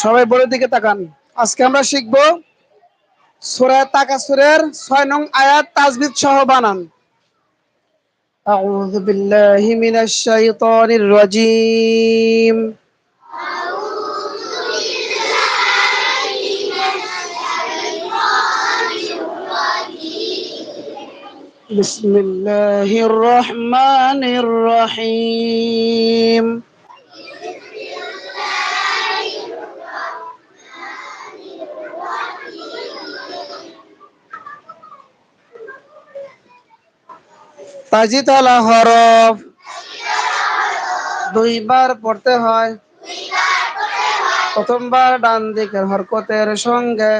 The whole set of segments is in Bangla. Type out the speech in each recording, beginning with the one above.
সবাই বলে দিকে তাকান আজকে আমরা শিখব সূরা তাকাসুরের 6 নং আয়াত তাজবিদ সহ বানান أعوذ بالله من الشيطان الرجيم بسم الله الرحمن الرحيم তাজিতলা হরফ দুইবার পড়তে হয়। প্রথমবার ডান দিকের হরকতের সঙ্গে।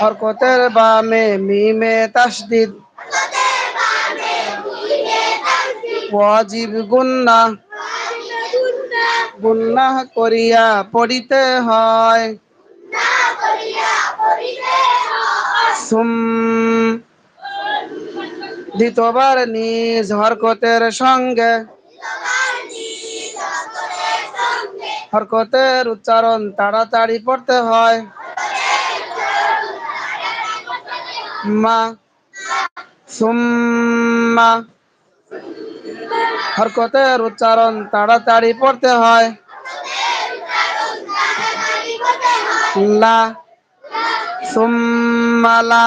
হরকতের বামে মিমে তাসদিদ। ওয়াজিব গুন্না। গুন্না করিয়া পড়িতে হয়। সুম দ্বিতীয়বার নিজ হরকতের সঙ্গে। হরকতের উচ্চারণ তাড়াতাড়ি পড়তে হয়। মা। সুম্মা। হরকতের উচ্চারণ তাড়াতাড়ি পড়তে হয়। লা। সুম্মালা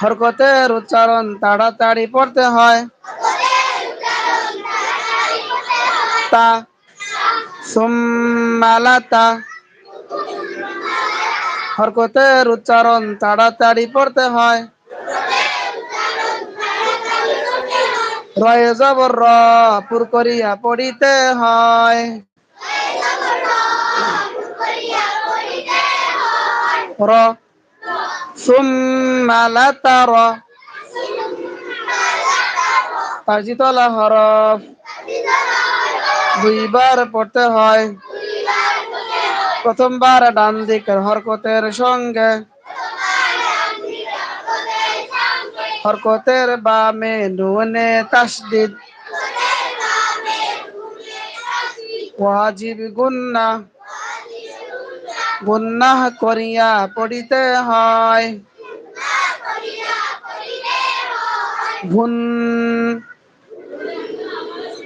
হরকতের উচ্চারণ তাড়াতাড়ি পড়তে হয়। তা সুম্মালাতা হরকতের উচ্চারণ তাড়াতাড়ি পড়তে হয়। রয়ে জবর র পুর করিয়া পড়িতে হয়। র সুম্মালাতা র তাজিতলা হরফ দুইবার পড়তে হয়। প্রথমবার ডান দিকের হরকতের সঙ্গে। হরকতের বামে নুনে তাসদিদ। ওয়াজিব গুন্না। গুন্না করিয়া পড়িতে হয়। ভুন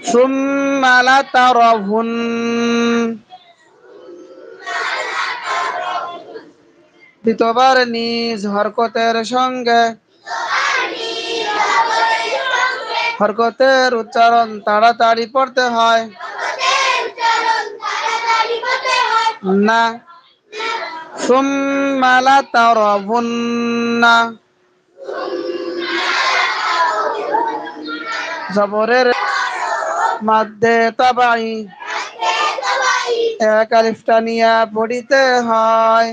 সুম্মালা তারভুন দ্বিতীয়বার নিজ হরকতের সঙ্গে হরকতের উচ্চারণ তাড়াতাড়ি পড়তে হয়। না সুম্মালা তারভুন্না জবরের মাধ্যে তাবাই এক আলিফটা নিয়া পড়িতে হয়।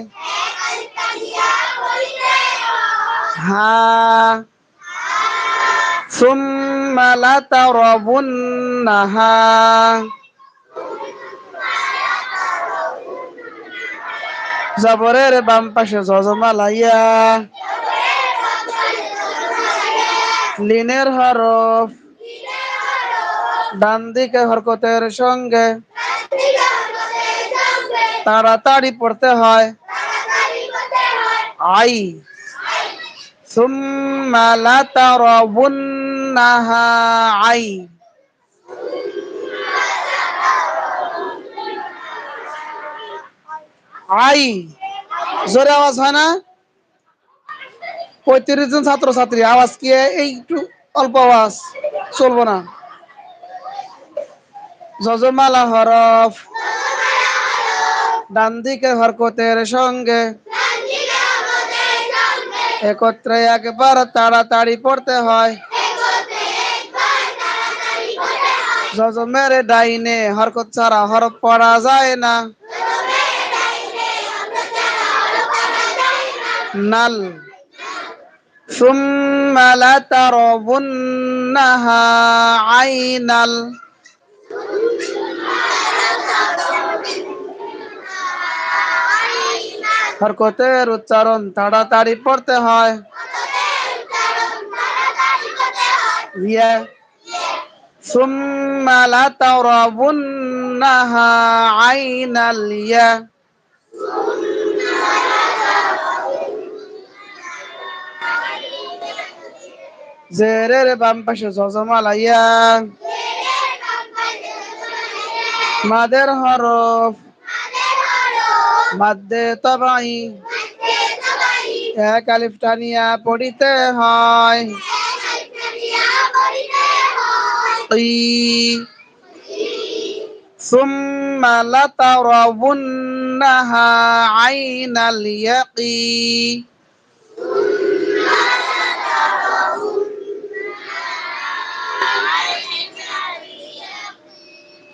হা। সুম্মালা তারবুন্নাহা জবরের বাম পাশে জজমা লাইয়া। লিনের হরফ। ডান দিকে হরকতের সঙ্গে। তাড়াতাড়ি পড়তে হয়। আই। সুম্মা লা তারাবুন্নাহা আই। আই জোরে আওয়াজ হয় না? পঁয়ত্রিশ জন ছাত্র ছাত্রী আওয়াজ কি একটু অল্প আওয়াজ? চলবো না। জজমালা হরফ। ডান দিকে হরকতের সঙ্গে। একত্রে একবার তাড়াতাড়ি পড়তে হয়। যজমের ডাইনে হরকত ছাড়া হরফ পড়া যায় না। নাল ثم لترضنها عين ال হরকতের উচ্চারণ তাড়াতাড়ি পড়তে হয় ইয়া ثم لترونها عين اليا জেরের বাম পাশে জজমালাইয়া মাদের হরফ মাদ্দে তবাই এক আলিফ টানিয়া পড়িতে হয় ই ثم لترونها عين اليقين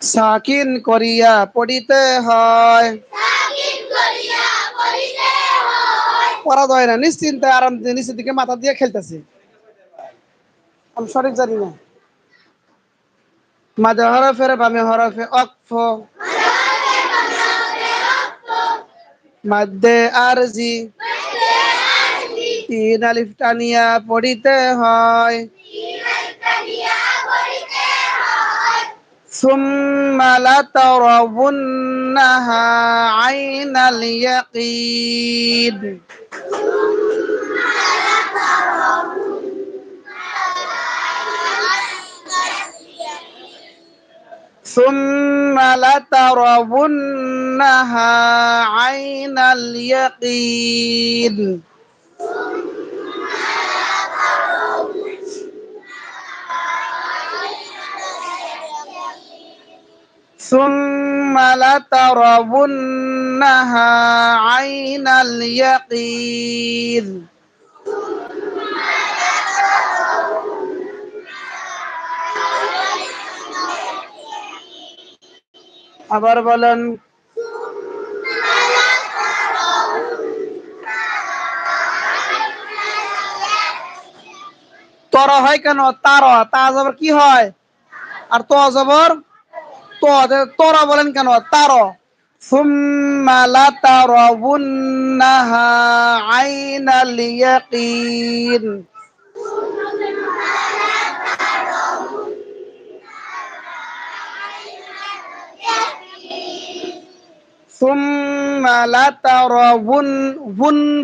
সাকিন করিয়া পড়িতে হয়। পড়া যায় না নিশ্চিন্তে আরাম দিয়ে নিচের দিকে মাথা দিয়ে খেলতেছে। আমি সঠিক জানি না। মাঝে হরফের বামে হরফে অক্ফ মাধ্যে আরজি। তিন আলিফ টানিয়া পড়িতে হয়। ثم لترونها عين اليقين ثم لترونها عين اليقين ثم لترونها عين اليقين আবার বলেন তর হয় কেন তার তা জবর কি হয় আর তো জবর তো তোরা বলেন কেন? তার সুম্মা লা তারাবুন্নাহা আইনাল ইয়াকিন।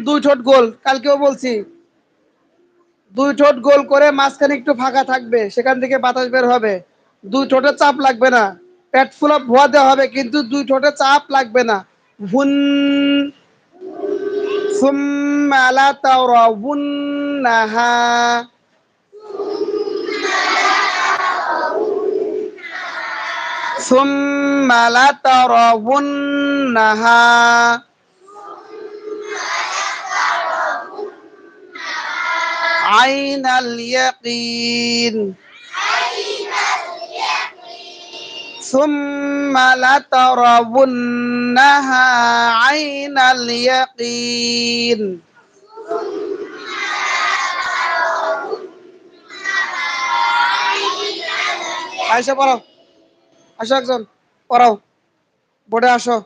দুই ঠোঁট গোল। কালকেও বলছি। দুই ছোট গোল করে মাঝখানে একটু ফাঁকা থাকবে, সেখান থেকে বাতাস বের হবে। দুই ঠোঁটে চাপ লাগবে না। পেট ফুলা ভুয়া দেওয়া হবে কিন্তু দুই ঠোঁটে চাপ লাগবে না ভুন ثم لترونها ثم لترونها عين اليقين ثم لترونها عين اليقين আয়সা পড়াও আসো একজন পড়াও বোর্ডে আসো